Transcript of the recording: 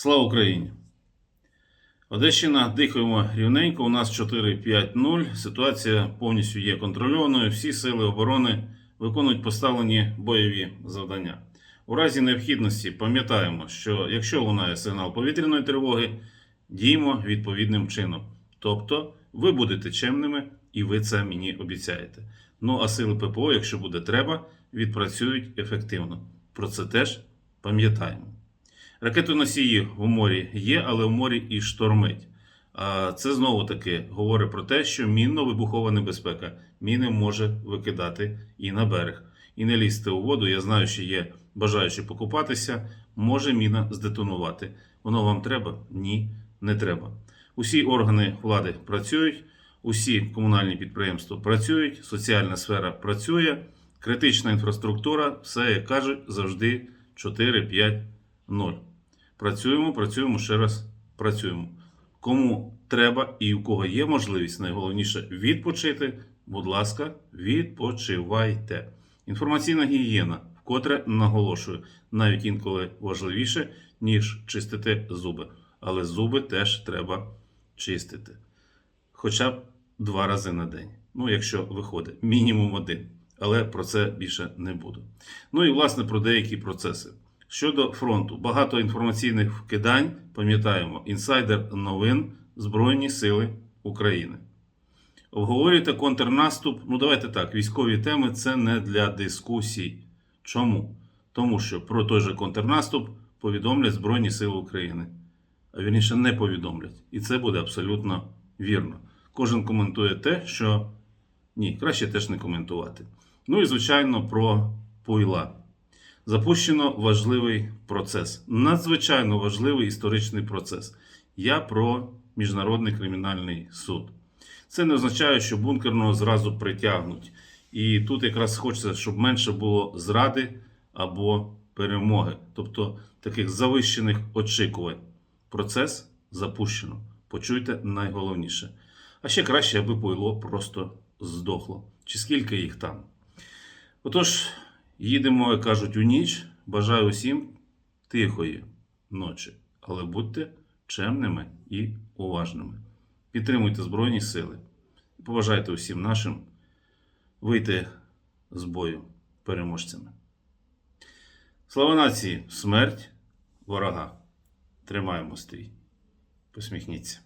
Слава Україні! Одещина дихаємо рівненько. У нас 4-5-0. Ситуація повністю є контрольованою. Всі сили оборони виконують поставлені бойові завдання. У разі необхідності пам'ятаємо, що якщо лунає сигнал повітряної тривоги, діємо відповідним чином. Тобто, ви будете чемними і ви це мені обіцяєте. Ну а сили ППО, якщо буде треба, відпрацюють ефективно. Про це теж пам'ятаємо. Ракетоносії в морі є, але в морі і штормить. Це знову таки говорить про те, що мінно-вибухова небезпека міни може викидати і на берег. І не лізьте у воду. Я знаю, що є бажаючі покупатися, може міна здетонувати. Воно вам треба? Ні, не треба. Усі органи влади працюють, усі комунальні підприємства працюють, соціальна сфера працює, критична інфраструктура, все, як кажуть, завжди 4, 5, 0. Працюємо, працюємо ще раз працюємо. Кому треба і у кого є можливість, найголовніше відпочити, будь ласка, відпочивайте. Інформаційна гігієна, вкотре наголошую, навіть інколи важливіше, ніж чистити зуби. Але зуби теж треба чистити. Хоча б два рази на день. Ну, якщо виходить, мінімум один. Але про це більше не буду. Ну і власне про деякі процеси. Щодо фронту, багато інформаційних вкидань, пам'ятаємо, інсайдер новин Збройні Сили України. Обговорюєте контрнаступ. Ну, давайте так, військові теми це не для дискусій. Чому? Тому що про той же контрнаступ повідомлять Збройні Сили України. А вірніше не повідомлять. І це буде абсолютно вірно. Кожен коментує те, що ні, краще теж не коментувати. Ну і, звичайно, про пуйла. Запущено важливий процес, надзвичайно важливий історичний процес. Я про Міжнародний кримінальний суд. Це не означає, що бункерного зразу притягнуть. І тут якраз хочеться, щоб менше було зради або перемоги, тобто таких завищених очікувань. Процес запущено. Почуйте найголовніше. А ще краще, аби пойло просто здохло. Чи скільки їх там? Отож. Їдемо, як кажуть, у ніч. Бажаю усім тихої ночі. Але будьте чемними і уважними. Підтримуйте Збройні Сили. Побажайте усім нашим вийти з бою переможцями. Слава нації! Смерть ворога! Тримаємо стрій. Посміхніться.